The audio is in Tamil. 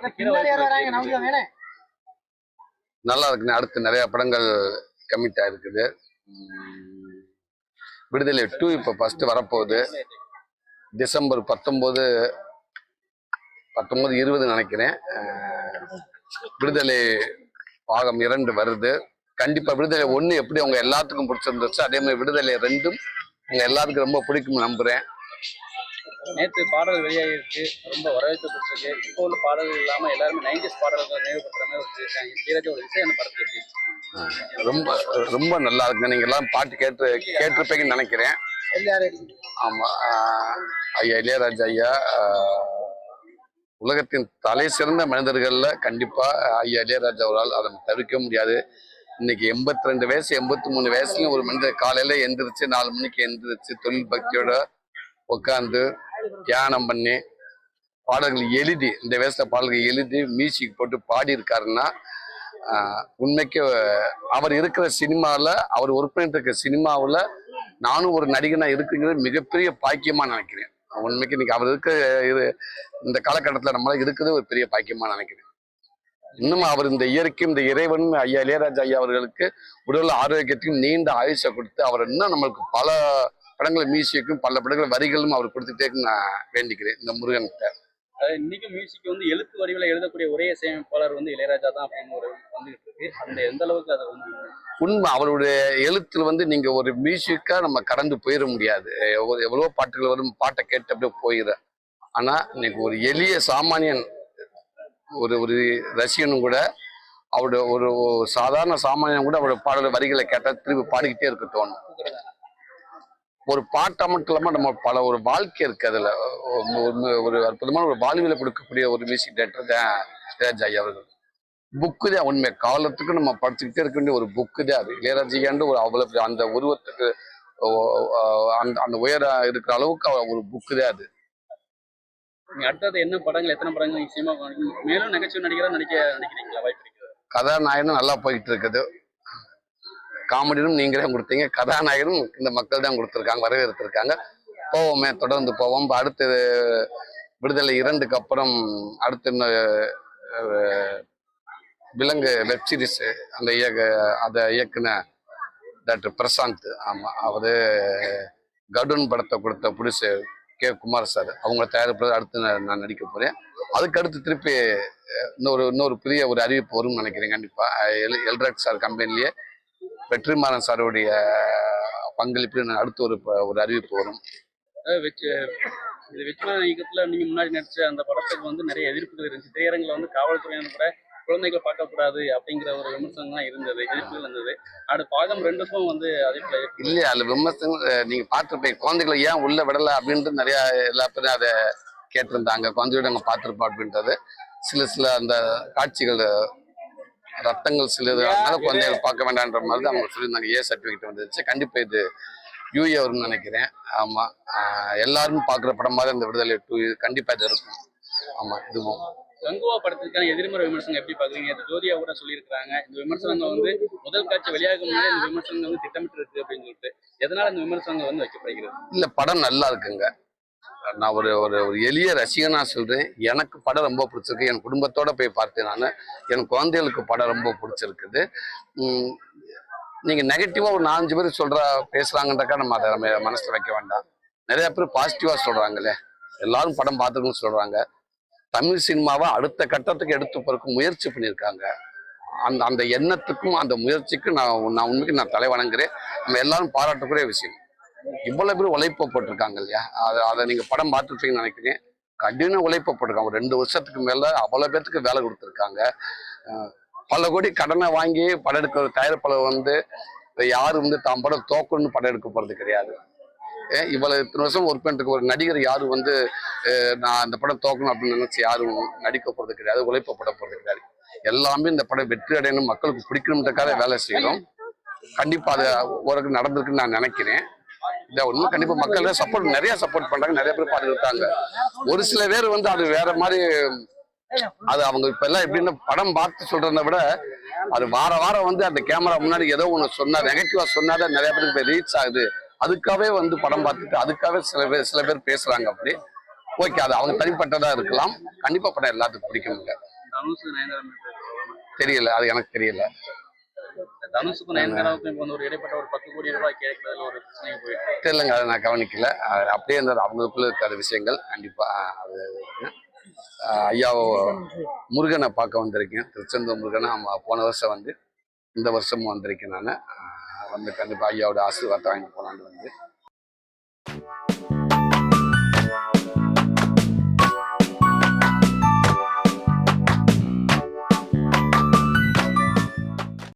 இருக்கீங்க நல்லா இருக்குண்ணே அடுத்து நிறைய படங்கள் கமிட் ஆயிருக்குது விடுதலை டூ இப்போ ஃபர்ஸ்ட் வரப்போகுது. டிசம்பர் பத்தொம்போது பத்தொம்போது இருபது நினைக்கிறேன். விடுதலை பாகம் இரண்டு வருது. கண்டிப்பா விடுதலை ஒண்ணு எப்படி அவங்க எல்லாத்துக்கும் பிடிச்சிருந்துச்சு அதே மாதிரி விடுதலை ரெண்டும் உங்க எல்லாத்துக்கும் ரொம்ப பிடிக்கும் நம்புறேன். நேற்று பாடல் வெளியாகிருக்கு ரொம்ப வரவேற்பு பெற்றிருக்கு இப்போ உள்ள பாடல்கள் இல்லாமல் எல்லாருமே நைன்டிஸ் பாடல்கள் நினைவுபடுற மாதிரி வச்சுருக்காங்க இளையராஜாவோட இசை அந்த படத்துல ரொம்ப ரொம்ப நல்லா இருக்கு நீங்க எல்லாம் பாட்டு கேட்டு கேட்டிருப்பீங்கன்னு நினைக்கிறேன். ஆமா ஐயா இளையராஜா ஐயா உலகத்தின் தலை சிறந்த மனிதர்களில் கண்டிப்பாக ஐயா இளையராஜா அவரால் அதை தவிர்க்க முடியாது. இன்னைக்கு எண்பத்தி ரெண்டு வயசு எண்பத்தி மூணு வயசுலயும் ஒரு மனிதர் காலையில எந்திரிச்சு நாலு மணிக்கு எந்திரிச்சு தொழில் பக்தியோட உட்காந்து தியானம் பண்ணி பாடல்கள் எழுதி இந்த வயசுல பாடல்கள் எழுதி மியூசிக் போட்டு பாடி இருக்காருன்னா உண்மைக்கு அவர் இருக்கிற சினிமாவில் அவர் ஒர்க் பண்ணிட்டு இருக்க சினிமாவில் நானும் ஒரு நடிகனாக இருக்குங்கிறது மிகப்பெரிய பாக்கியமாக நினைக்கிறேன். உண்மைக்கு இன்னைக்கு அவர் இருக்க இது இந்த காலகட்டத்தில் நம்மளால் இருக்கிறது ஒரு பெரிய பாக்கியமாக நினைக்கிறேன். இன்னும் அவர் இந்த இயற்கையும் இந்த இறைவன் ஐயா இளையராஜா ஐயா அவர்களுக்கு உடல் ஆரோக்கியத்தையும் நீண்ட ஆயுஷை கொடுத்து அவர் இன்னும் நம்மளுக்கு பல படங்களை மியூசிக்கும் பல படங்கள் வரிகளும் அவர் கொடுத்துட்டே இருக்குன்னு நான் வேண்டிக்கிறேன். இந்த முருகன்கிட்ட. இன்னைக்கு மியூசிக் வந்து எழுத்து வடிவில் எழுதக்கூடிய ஒரே இசையமைப்பாளர் வந்து இளையராஜா தான் அப்படின்னு ஒரு வந்துகிட்டு இருக்கு. அந்த எந்த அளவுக்கு அதை வந்து உண்மை அவருடைய எழுத்துல வந்து நீங்க ஒரு மியூசிக்கா நம்ம கடந்து போயிட முடியாது. எவ்வளோ எவ்வளவோ பாட்டுகள் வரும் பாட்டை கேட்டு அப்படியே போயிட ஆனா இன்னைக்கு ஒரு எளிய சாமானியன் ஒரு ஒரு ரசிகனும் கூட அவருடைய ஒரு சாதாரண சாமானியன் கூட அவருடைய பாடல் வரிகளை கேட்டா திருப்பி பாடிக்கிட்டே இருக்க தோணும் ஒரு பாட்டை மட்டும் இல்லாம நம்ம பல ஒரு வாழ்க்கை இருக்கு அதுல. ஒரு- அற்புதமான ஒரு வாழ்வியலை கொடுக்கக்கூடிய ஒரு மியூசிக் டைரக்டர் தான் இளையராஜா ஐயா அவர்கள். புக்கு தான் உண்மை. காலத்துக்கு நம்ம படிச்சுக்கிட்டே இருக்க வேண்டிய ஒரு புக்கு தான் அது. இளையராஜிகாண்டு ஒரு அவ்வளவு பெரிய அந்த உருவத்துக்கு அந்த அந்த உயர இருக்கிற அளவுக்கு ஒரு புக்கு தான் அது. அடுத்தது என்ன படங்கள் எத்தனை படங்கள் நீங்க சினிமா மேலும் நகைச்சுவை நடிகரா நடிக்க நினைக்கிறீங்களா? வாய்ப்பு கதாநாயகனும் நல்லா போயிட்டு இருக்குது. காமெடியும் நீங்களே கொடுத்தீங்க கதாநாயகனும் இந்த மக்கள் தான் கொடுத்துருக்காங்க வரவேற்றுருக்காங்க போவோமே தொடர்ந்து போவோம். இப்ப அடுத்து விடுதலை இரண்டுக்கு அப்புறம் அடுத்து இன்னும், விலங்கு வெப்சீரிஸ் அந்த இயக்க அதை இயக்குன டாக்டர் பிரசாந்த். ஆமாம் அவர் கடுன் படத்தை கொடுத்த புடிசு கே குமார் சார். அவங்க தயாரிப்பது அடுத்து நான் நடிக்க போகிறேன் அதுக்கு அடுத்து திருப்பி இன்னொரு இன்னொரு பெரிய ஒரு அறிவிப்பு வரும்னு நினைக்கிறேன் கண்டிப்பாக எல் எல்ராட் சார் கம்பெனிலேயே வெற்றிமாறன் சாருடைய பங்களிப்பு அடுத்து ஒரு ஒரு அறிவிப்பு வரும். இது வெற்றிமாறன் இயக்கத்துல நீங்க முன்னாடி நடிச்ச அந்த படத்துக்கு வந்து நிறைய எதிர்ப்புகள் இருந்துச்சு. திரையரங்கில் வந்து காவல்துறையினர் கூட குழந்தைகளை பார்க்கக்கூடாது அப்படிங்கிற ஒரு விமர்சனம் இருந்தது எதிர்ப்புகள் இருந்தது. அடுத்த பாகம் ரெண்டுக்கும் வந்து அதே போல இல்லையா அதுல விமர்சனம் நீங்க பார்த்துருப்பீங்க குழந்தைகளை ஏன் உள்ள விடல அப்படின்ட்டு நிறைய எல்லா பேரும் அதை கேட்டிருந்தாங்க. குழந்தையோட அங்க பார்த்துருப்போம் அப்படின்றது. சில சில அந்த காட்சிகள் ரத்தங்கள் சிலது. அதனால குழந்தைகள் பார்க்க வேண்டாம்ன்ற மாதிரி தான் அவங்க சொல்லியிருந்தாங்க. ஏ சர்டிஃபிகேட் வந்துருச்சு. கண்டிப்பா இது யூஏ வரும்னு நினைக்கிறேன். ஆமா. ஆஹ் எல்லாரும் பார்க்குற படம் மாதிரி அந்த விடுதலை டூ கண்டிப்பா இது இருக்கும். ஆமா இதுவும். கங்குவா படத்துக்கான எதிர்மறை விமர்சனம் எப்படி பாக்குறீங்க இது ஜோதியா கூட சொல்லியிருக்காங்க இந்த விமர்சனங்கள் வந்து முதல் காட்சி வெளியாகும் முன்னாடி இந்த விமர்சனங்கள் வந்து திட்டமிட்டு இருக்கு அப்படின்னு சொல்லிட்டு. எதனால இந்த விமர்சனங்கள் வந்து வைக்கப்படுகிறது? இல்ல படம் நல்லா இருக்குங்க. நான் ஒரு ஒரு ஒரு எளிய ரசிகனாக சொல்கிறேன் எனக்கு படம் ரொம்ப பிடிச்சிருக்கு. என் குடும்பத்தோடு போய் பார்த்தேன் நான். என் குழந்தைகளுக்கு படம் ரொம்ப பிடிச்சிருக்குது. நீங்கள் நெகட்டிவாக ஒரு நாலஞ்சு பேர் சொல்கிற பேசுகிறாங்கன்றக்கா நம்ம அதை நம்ம மனசில் வைக்க வேண்டாம். நிறையா பேர் பாசிட்டிவாக சொல்கிறாங்களே எல்லாரும் படம் பார்த்துக்கணும்னு சொல்கிறாங்க தமிழ் சினிமாவை அடுத்த கட்டத்துக்கு எடுத்து போறதுக்கு முயற்சி பண்ணியிருக்காங்க. அந்த அந்த எண்ணத்துக்கும் அந்த முயற்சிக்கும் நான் நான் உண்மைக்கு நான் தலை வணங்குறேன் நம்ம எல்லாரும் பாராட்டக்கூடிய விஷயம். இவ்வளவு பேர் உழைப்ப போட்டிருக்காங்க இல்லையா? அதை அதை நீங்க படம் பார்த்துருப்பீங்கன்னு நினைக்கிறேன். கடின உழைப்ப போட்டிருக்காங்க. ஒரு ரெண்டு வருஷத்துக்கு மேல அவ்வளவு பேர்த்துக்கு வேலை கொடுத்துருக்காங்க. பல கோடி கடனை வாங்கி படம் எடுக்கிற தயாரிப்பாளர் வந்து யாரும் வந்து தாம் படம் தோக்கணும்னு படம் எடுக்க போறது கிடையாது. ஏன் இவ்வளவு இத்தனை வருஷம் ஒர்க் பண்ணிட்டு ஒரு நடிகர் யாரும் வந்து நான் இந்த படம் தோக்கணும் அப்படின்னு நினைச்சு யாரும் நடிக்க போறது கிடையாது. உழைப்பப்பட போறது கிடையாது. எல்லாமே இந்த படம் வெற்றி அடையணும் மக்களுக்கு பிடிக்கணுன்றக்காக வேலை செய்யணும் கண்டிப்பா அது ஒரு நடந்திருக்குன்னு நான் நினைக்கிறேன். இதை ஒன்றும் கண்டிப்பா மக்கள் சப்போர்ட் நிறைய சப்போர்ட் பண்றாங்க நிறைய பேர் இருக்காங்க ஒரு சில பேர் வந்து அது வேற மாதிரி அது அவங்க இப்ப எல்லாம் எப்படின்னா படம் பார்த்து சொல்றதை விட அது வார வாரம் வந்து அந்த கேமரா முன்னாடி ஏதோ ஒண்ணு சொன்னா நெகட்டிவா சொன்னாதான் நிறைய பேருக்கு ரீச் ஆகுது. அதுக்காகவே வந்து படம் பார்த்துட்டு அதுக்காகவே சில பேர் சில பேர் பேசுறாங்க அப்படி. ஓகே அது அவங்க தனிப்பட்டதா இருக்கலாம். கண்டிப்பா படம் எல்லாத்துக்கும் பிடிக்குங்க தனுஷ் நயன்தாரா மேல தெரியல அது எனக்கு தெரியல. தனுஷுக்கும் நயன்தாராவுக்கும் இப்போ வந்து ஒரு இடைப்பட்ட ஒரு பத்து கோடி ரூபாய் கேட்கறதுல ஒரு பிரச்சனை போயிட்டு தெரியலங்க அதை நான் கவனிக்கல. அப்படியே இருந்தது அவங்களுக்குள்ள இருக்காத விஷயங்கள் கண்டிப்பா அது இருக்குங்க. ஐயா முருகனை பார்க்க வந்திருக்கேன். திருச்செந்தூர் முருகனை போன வருஷம் வந்து இந்த வருஷமும் வந்திருக்கேன் நான். வந்து கண்டிப்பாக ஐயாவோட ஆசீர்வாதத்தை வாங்கி போனான்னு வந்து.